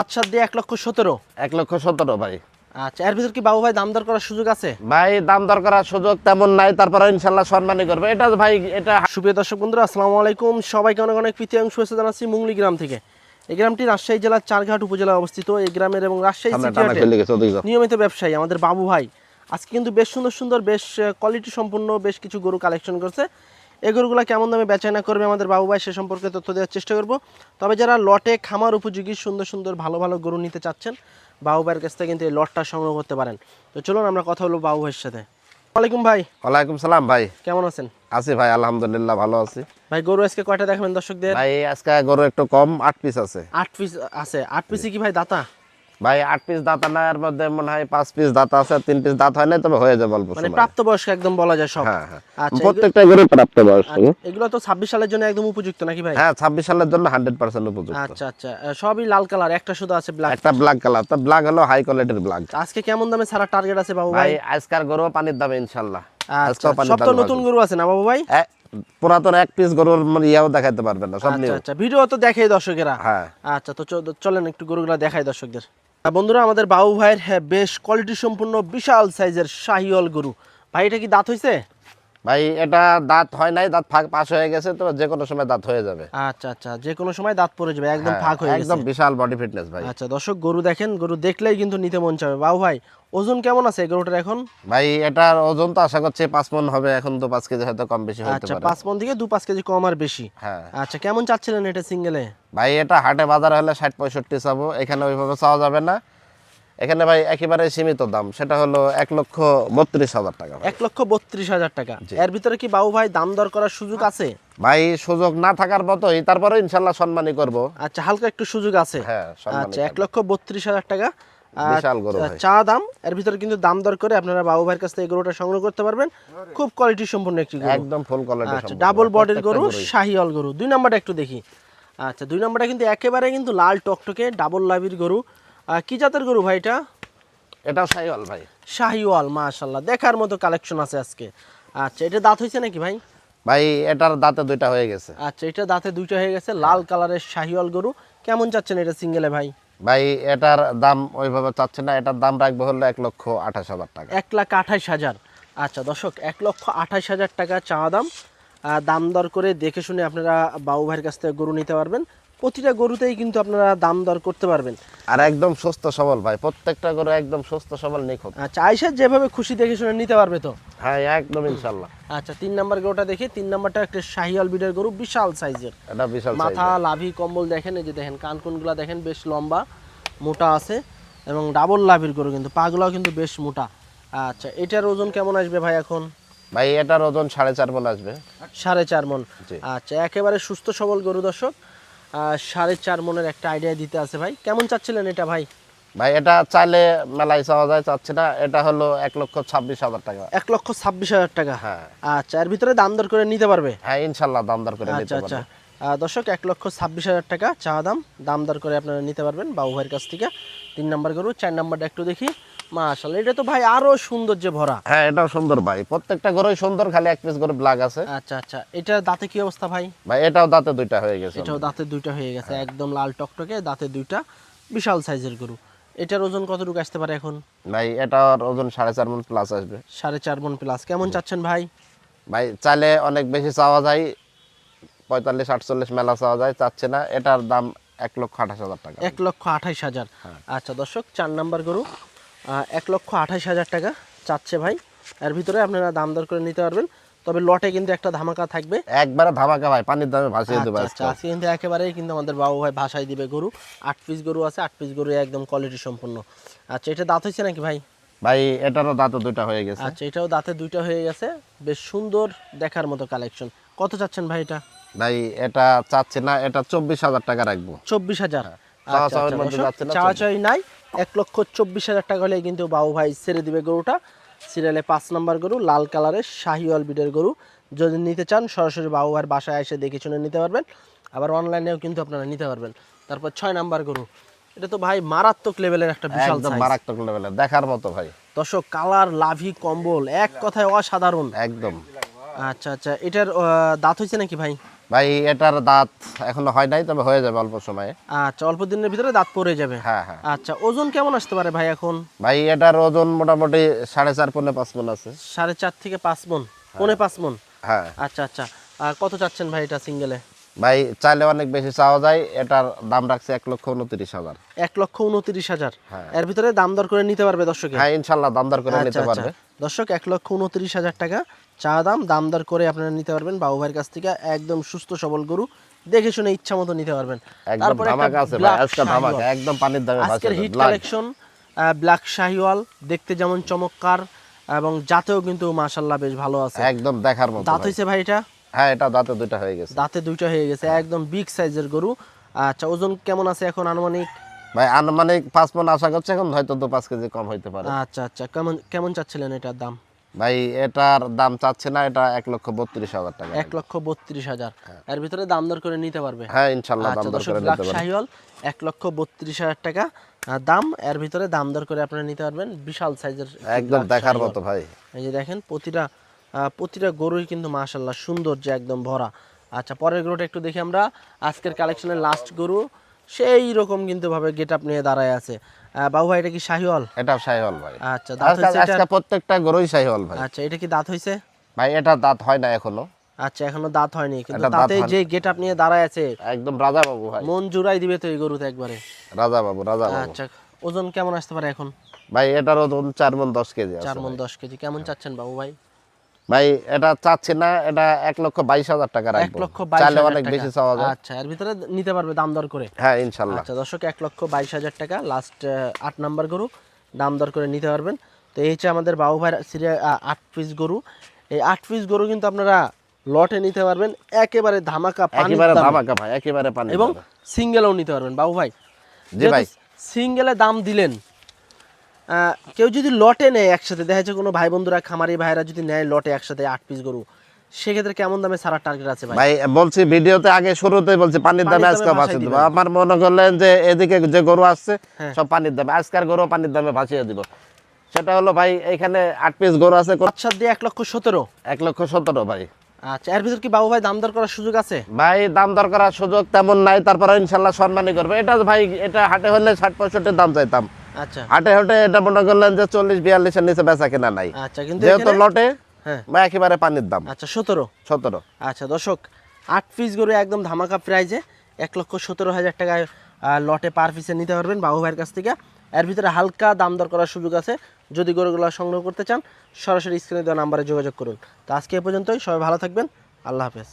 আচ্ছা দিয়ে এক লক্ষ সতেরো। এক লক্ষ সতেরো ভাই। আচ্ছা এর ভিতর কি বাবু ভাই দাম দর করার সুযোগ আছে? ভাই দাম দর করার সুযোগ তেমন নাই তারপরে ইনশাল্লাহ সম্মানই করবে। এটা ভাই এটা সুপ্রিয় দর্শক বন্ধুরা আসসালামু আলাইকুম। সবাইকে অনেক অনেক প্রীতি এবং শুভেচ্ছা জানাচ্ছি মুংলি গ্রাম থেকে। এই গ্রামটি রাজশাহী জেলার চারঘাট উপজেলায় অবস্থিত। এই গ্রামের এবং রাজশাহী। নিয়মিত ব্যবসায়ী আমাদের বাবু ভাই। আজকে কিন্তু বেশ সুন্দর সুন্দর বেশ কোয়ালিটি সম্পন্ন বেশ কিছু গরু কালেকশন করছে। এই গরুগুলো কেমন দামে বেচাকেনা করবে আমাদের বাবু ভাই সে সম্পর্কে তথ্য দেওয়ার চেষ্টা করব। তবে যারা লটে খামার উপযোগী সুন্দর সুন্দর ভালো ভালো গরু নিতে চাচ্ছেন বাবু ভাইয়ের কাছ থেকে কিন্তু এই লটটা সংগ্রহ করতে পারেন। তো চলুন আমরা কথা বলব বাবু ভাইয়ের সাথে। ওয়ালাইকুম ভাই। ওয়ালাইকুম সালাম ভাই। কেমন আছেন? আছি ভাই আলহামদুলিল্লাহ ভালো আছি। ভাই গরু আজকে কয়টা দেখাবেন দর্শকদের? ভাই আজকে গরু একটু কম আট পিস আছে। আট পিস আছে। আট পিসে কি ভাই দাতা? ভাই আট পিস দাঁত না এর মধ্যে মনে হয় পাঁচ পিস দাঁত আছে তিন পিস দাঁত হয় না তবে হয়ে যাবে অল্প মানে প্রাপ্তবয়স্ক একদম বলা যায় সব। হ্যাঁ হ্যাঁ। আচ্ছা প্রত্যেকটা গরু প্রাপ্ত বয়স আচ্ছা, এগুলো তো ছাব্বিশ সালের জন্য একদম উপযুক্ত নাকি ভাই? হ্যাঁ ছাব্বিশ সালের জন্য হান্ড্রেড পার্সেন্ট উপযুক্ত। আচ্ছা আচ্ছা। সবই লাল কালার একটা শুধু আছে ব্ল্যাক একটা ব্ল্যাক কালার তো ব্ল্যাক হলো হাই কোয়ালিটির ব্ল্যাক আজকে কেমন দামে ছাড়া টার্গেট আছে বাবু ভাই আজকার গরু পানির দামে ইনশাল্লাহ। আচ্ছা আজকেও পানির সব তো নতুন গরু আছে না বাবু ভাই? পুরাতন এক পিস গরুর মানে ইয়াও দেখাইতে পারবেন না সব আচ্ছা আচ্ছা ভিডিও তো দেখাই দর্শকেরা। হ্যাঁ। আচ্ছা তো চলেন একটু গরুগুলা দেখাই দর্শকদের। বন্ধুরা আমাদের বাবু ভাইয়ের হ্যাঁ, বেশ কোয়ালিটি সম্পূর্ণ বিশাল সাইজের শাহিওয়াল গরু। ভাই এটা কি দাঁত হইছে? ভাই এটা দাঁত হয় নাই দাঁত ফাঁক পাশ হয়ে গেছে তো যে কোনো সময় দাঁত হয়ে যাবে। আচ্ছা আচ্ছা যে কোনো সময় দাঁত পড়ে যাবে একদম হ্যাঁ, ফাঁক হয়ে গেছে। একদম বিশাল বডি ফিটনেস ভাই। আচ্ছা দর্শক গরু দেখেন গরু দেখলেই কিন্তু নিতে মন চাবে। বাবু ভাই ওজন কেমন আছে গরুটার এখন? ভাই এটার ওজন তো আশা করছি পাঁচ মন হবে এখন তো পাঁচ কেজি হয়তো কম বেশি হতে পারে। আচ্ছা পাঁচ মন থেকে দু পাঁচ কেজি কম আর বেশি। হ্যাঁ। আচ্ছা কেমন চাচ্ছিলেন এটা সিঙ্গেলে ভাই এটা হাটে বাজার হলে ষাট পঁয়ষট্টি চাবো এখানে ওইভাবে চাওয়া যাবে না। এখানে ভাই একেবারে সীমিত দাম। সেটা হলো এক লক্ষ বত্রিশ হাজার টাকা এক লক্ষ বত্রিশ হাজার টাকা। এর ভিতরে কি বাবু ভাই দাম দর করার সুযোগ আছে? ভাই সুযোগ না থাকার মতোই তারপরে ইনশাল্লাহ সম্মানই করব। আচ্ছা হালকা একটু সুযোগ আছে। হ্যাঁ আচ্ছা এক লক্ষ বত্রিশ হাজার টাকা। বিশাল গরু চা দাম এর ভিতরে কিন্তু দাম দর করে আপনারা বাবু ভাইয়ের কাছ থেকে গরুটা সংগ্রহ করতে পারবেন। খুব কোয়ালিটি সম্পূর্ণ একটি গরু। একদম ফুল কোয়ালিটি আচ্ছা ডাবল বডির গরু শাহিওয়াল গরু। দুই নাম্বারটা একটু দেখি। আচ্ছা দুই নাম্বারটা কিন্তু একেবারে কিন্তু লাল টকটকে ডাবল লাভির গরু। কি জাতের গরু ভাই এটা? এটা সাইওয়াল ভাই। শাহিওয়াল মাশাল্লাহ দেখার মতো কালেকশন আছে আজকে। আচ্ছা এটা দাঁত হয়েছে নাকি ভাই? ভাই এটার দাঁতে দুইটা হয়ে গেছে। আচ্ছা এটা দাঁতে দুইটা হয়ে গেছে লাল কালারের শাহিওয়াল গরু। কেমন চাচ্ছেন এটা সিঙ্গেলে ভাই? ভাই এটার দাম ওইভাবে চাচ্ছে না। এটার দাম রাখব হলো এক লক্ষ আঠাশ হাজার টাকা। এক লাখ আঠাইশ হাজার। আচ্ছা দর্শক এক লক্ষ আঠাইশ হাজার টাকা চাওয়া দাম। দাম দর করে দেখে শুনে আপনারা বাবু ভাইয়ের কাছ থেকে গরু নিতে পারবেন। প্রতিটা গরুতেই কিন্তু আপনারা দাম দর করতে পারবেন। আর একদম সুস্থ সবল ভাই প্রত্যেকটা গরু একদম সুস্থ সবল নিখুঁত। আচ্ছা আইসা যেভাবে খুশি দেখে শুনে নিতে পারবে তো? হ্যাঁ একদম ইনশাল্লাহ। আচ্ছা তিন নাম্বার গরুটা দেখি তিন নাম্বারটা একটা শাহিয়াল বিডের গরু বিশাল সাইজের। এটা বিশাল মাথা লাভি কম্বল দেখেন এই যে দেখেন কান কোনগুলা দেখেন বেশ লম্বা মোটা আছে এবং ডাবল লাভির গরু কিন্তু পাগুলাও কিন্তু বেশ মোটা। আচ্ছা এটার ওজন কেমন আসবে ভাই এখন? ভাই এটার ওজন সাড়ে চার মন আসবে। সাড়ে চার মন। আচ্ছা একেবারে সুস্থ সবল গরু দর্শক সাড়ে চার মনের একটা আইডিয়া দিতে আছে ভাই। কেমন চাচ্ছিলেন এটা ভাই? ভাই এটা চাইলে মেলায় চাওয়া যায় চাচ্ছে না। এটা হলো এক লক্ষ ছাব্বিশ হাজার টাকা। এক লক্ষ ছাব্বিশ হাজার টাকা? হ্যাঁ। আচ্ছা এর ভিতরে দাম দর করে নিতে পারবে? হ্যাঁ ইনশাল্লাহ দাম দর করে আচ্ছা নিতে আচ্ছা। পারবে দর্শক এক লক্ষ ছাব্বিশ হাজার টাকা চা দাম। দাম দর করে আপনারা নিতে পারবেন বাবু ভাইয়ের কাছ থেকে। তিন নাম্বার গরু চার নাম্বারটা একটু দেখি। মাশাল্লাহ এটা তো ভাই আরও সৌন্দর্যে ভরা। হ্যাঁ এটাও সুন্দর ভাই। প্রত্যেকটা গরুই সুন্দর খালি এক পিস গরু ব্লাগ আছে। আচ্ছা আচ্ছা এটা দাঁতে কি অবস্থা ভাই? ভাই এটাও দাঁতে দুইটা হয়ে গেছে এটাও দাঁতে দুইটা হয়ে গেছে একদম লাল টকটকে দাঁতে দুইটা বিশাল সাইজের গরু। এটার ওজন কতটুকু আসতে পারে এখন? ভাই এটার ওজন সাড়ে চার মন প্লাস আসবে। সাড়ে চার মন প্লাস কেমন চাচ্ছেন ভাই? ভাই চাইলে অনেক বেশি চাওয়া যায় পঁয়তাল্লিশ আটচল্লিশ মেলা চাওয়া যায় চাচ্ছে না এটার দাম এক লক্ষ আঠাশ হাজার টাকা। এক লক্ষ আঠাইশ হাজার। হ্যাঁ। আচ্ছা দর্শক চার নাম্বার গরু। এক লক্ষ আঠাইশ হাজার টাকা চাচ্ছে ভাই। এর ভিতরে আপনারা দাম দর করে নিতে পারবেন। তবে লটে কিন্তু একটা ধামাকা থাকবে। একবারে ধামাকা ভাই পানির দামে ভাসিয়ে দেবো আচ্ছা আজকে। আচ্ছা, কিন্তু একেবারেই কিন্তু আমাদের বাবু ভাই ভাষায় দিবে গরু। আট পিস গরু আছে আট পিস গরু একদম কোয়ালিটি সম্পূর্ণ। আচ্ছা এটা দাঁত হয়েছে নাকি ভাই? ভাই এটারও দাঁতে দুইটা হয়ে গেছে। আচ্ছা এটাও দাঁতে দুইটা হয়ে গেছে। বেশ সুন্দর দেখার মতো কালেকশন কত চাচ্ছেন ভাই এটা? ভাই এটা চাচ্ছে না এটা চব্বিশ হাজার টাকা রাখব। চব্বিশ হাজার। চাওয়া মধ্যে যাচ্ছে না, চাওয়া চাই নাই। এক লক্ষ চব্বিশ হাজার টাকা হলে কিন্তু বাবু ভাই ছেড়ে দিবে গরুটা। সিরিয়ালে পাঁচ নাম্বার গরু লাল কালারের শাহিওয়াল বিডের গরু। যদি নিতে চান সরাসরি বাবু ভাইয়ের বাসায় এসে দেখে শুনে নিতে পারবেন। আবার অনলাইনেও কিন্তু আপনারা নিতে পারবেন। তারপর ছয় নাম্বার গরু এটা তো ভাই মারাত্মক লেভেলের একটা বিশাল মারাত্মক লেভেলের দেখার মতো ভাই। দর্শক কালার লাভি কম্বল এক কথায় অসাধারণ। একদম। আচ্ছা আচ্ছা এটার দাঁত হয়েছে নাকি ভাই? ভাই এটার দাঁত এখনও হয় নাই তবে হয়ে যাবে অল্প সময়ে। আচ্ছা অল্প দিনের ভিতরে দাঁত পড়ে যাবে। হ্যাঁ হ্যাঁ। আচ্ছা ওজন কেমন আসতে পারে ভাই এখন? ভাই এটার ওজন মোটামুটি সাড়ে চার পনে পাঁচ মন আছে। সাড়ে চার থেকে পাঁচ মন পনে পাঁচ মন হ্যাঁ। আচ্ছা আচ্ছা। আর কত চাচ্ছেন ভাই এটা সিঙ্গেলে? ভাই চাইলে অনেক বেশি চাওয়া যায়। এটার দাম রাখছে এক লক্ষ উনত্রিশ হাজার। এক লক্ষ উনত্রিশ হাজার? হ্যাঁ। এর ভিতরে দাম দর করে নিতে পারবে দর্শকে? হ্যাঁ ইনশাল্লাহ দাম দর করে আচ্ছা, নিতে আচ্ছা। পারবে। দর্শক এক লক্ষ উনত্রিশ হাজার টাকা চা দাম দাম দর করে আপনারা নিতে পারবেন। বাবু ভাইয়ের কাছ থেকে একদম সুস্থ সবল গরু দেখে শুনে ইচ্ছা মতো নিতে পারবেন। একদম ধামাকা আছে ভাই আজকে ধামাকা একদম পানির দামে আজকের হিট। কালেকশন ব্ল্যাক শাহিওয়াল দেখতে যেমন চমৎকার এবং জাতেও কিন্তু মাশাল্লাহ বেশ ভালো আছে। একদম দেখার মতো দাঁত। হয়েছে ভাই এটা? হ্যাঁ এটা দাঁতে দুইটা হয়ে গেছে। দাঁতে দুইটা হয়ে গেছে একদম বিগ সাইজের গরু। আচ্ছা ওজন কেমন আছে এখন আনুমানিক? ভাই আনুমানিক পাঁচ মন আশা করছে এখন হয়তো দু পাঁচ কেজি কম হইতে পারে। আচ্ছা আচ্ছা কেমন কেমন চাচ্ছিলেন এটার দাম? ভাই এটার দাম চাচ্ছে না এটা এক লক্ষ বত্রিশ হাজার টাকা। এক লক্ষ বত্রিশ হাজার। এর ভিতরে দাম দর করে নিতে পারবে? হ্যাঁ ইনশাল্লাহ দাম আচ্ছা দর করে নিতে পারবে। শাহিওয়াল এক লক্ষ বত্রিশ হাজার টাকা দাম। এর ভিতরে দাম দর করে আপনারা নিতে পারবেন বিশাল সাইজের একদম দেখার মতো ভাই। এই যে দেখেন প্রতিটা প্রতিটা গরুই কিন্তু মাশাল্লাহ সুন্দর যে একদম ভরা। আচ্ছা পরের গরুটা একটু দেখি আমরা। আজকের কালেকশনের লাস্ট গরু সেই রকম কিন্তু ভাবে গেট আপ নিয়ে দাঁড়ায় আছে। বাবু ভাই এটা কি শাহিওয়াল? এটা শাহিওয়াল ভাই। আচ্ছা দাঁত হয়েছে আজকে প্রত্যেকটা গরুই শাহিওয়াল ভাই। আচ্ছা এটা কি দাঁত হয়েছে? ভাই এটা দাঁত হয় না এখনও। আচ্ছা এখনও দাঁত হয়নি কিন্তু দাঁত তাতে যে গেট আপ নিয়ে দাঁড়ায় আছে একদম রাজা বাবু ভাই। মন জুড়াই দিবে তো এই গরুতে একবারে। রাজা বাবু রাজা বাবু। আচ্ছা ওজন কেমন আসতে পারে এখন? ভাই এটার ওজন চার মন দশ কেজি আছে চার মন দশ কেজি। কেমন চাচ্ছেন বাবু ভাই? ভাই এটা চাচ্ছি না এটা এক লক্ষ বাইশ হাজার টাকা এক লক্ষ বাইশ চাইলে অনেক বেশি চাওয়া যায়। আচ্ছা এর ভিতরে নিতে পারবে দাম দর করে? হ্যাঁ ইনশাল্লাহ। আচ্ছা দর্শক এক লক্ষ বাইশ হাজার টাকা লাস্ট আট নাম্বার গরু দাম দর করে নিতে পারবেন। তো এই হচ্ছে আমাদের বাবু ভাইয়ের সিরিয়া আট পিস গরু। এই আট পিস গরু কিন্তু আপনারা লটে নিতে পারবেন একেবারে ধামাকা একেবারে ধামাকা ভাই একেবারে পানি এবং সিঙ্গেলও নিতে পারবেন বাবু ভাই। জি ভাই। সিঙ্গেলে দাম দিলেন কেউ যদি লটে নেয় একসাথে দেখা যাচ্ছে কোনো ভাই বন্ধুরা খামারি ভাইরা যদি নেয় লটে একসাথে আট পিস গরু সেক্ষেত্রে কেমন দামে সারা টার্গেট আছে ভাই? ভাই বলছি ভিডিওতে আগে শুরুতে বলছি পানির দামে আজকে ভাসিয়ে দিব। আমার মনে করলেন যে এদিকে যে গরু আসছে হ্যাঁ। সব পানির দামে আজকের গরু পানির দামে ভাসিয়ে দিব। সেটা হলো ভাই এখানে আট পিস গরু আছে? বাচ্চার দিয়ে এক লক্ষ সতেরো। এক লক্ষ সতেরো ভাই। আচ্ছা এর ভিতর কি বাবু ভাই দাম দর করার সুযোগ আছে? ভাই দাম দর করার সুযোগ তেমন নাই তারপরে ইনশাল্লাহ সম্মানই করবে। এটা ভাই এটা হাটে হলে ষাট পঁয়ষট্টির দাম চাইতাম। আচ্ছা। হাটে হাটে এটা মনে করলেন যে চল্লিশ বিয়াল্লিশের নিচে বেচা কেনা নাই। আচ্ছা কিন্তু যেহেতু লটে হ্যাঁ। বা একেবারে পানির দাম। আচ্ছা সতেরো? সতেরো। আচ্ছা দর্শক আট পিস গরু একদম ধামাকা প্রাইজে এক লক্ষ সতেরো হাজার টাকায় লটে পার পিসে নিতে পারবেন বাবু ভাইয়ের কাছ থেকে। এর ভিতরে হালকা দাম দর করার সুযোগ আছে। যদি গরুগুলো সংগ্রহ করতে চান সরাসরি স্ক্রিনে দেওয়া নাম্বারে যোগাযোগ করুন। তো আজকে এ পর্যন্তই সবাই ভালো থাকবেন। আল্লাহ হাফেজ।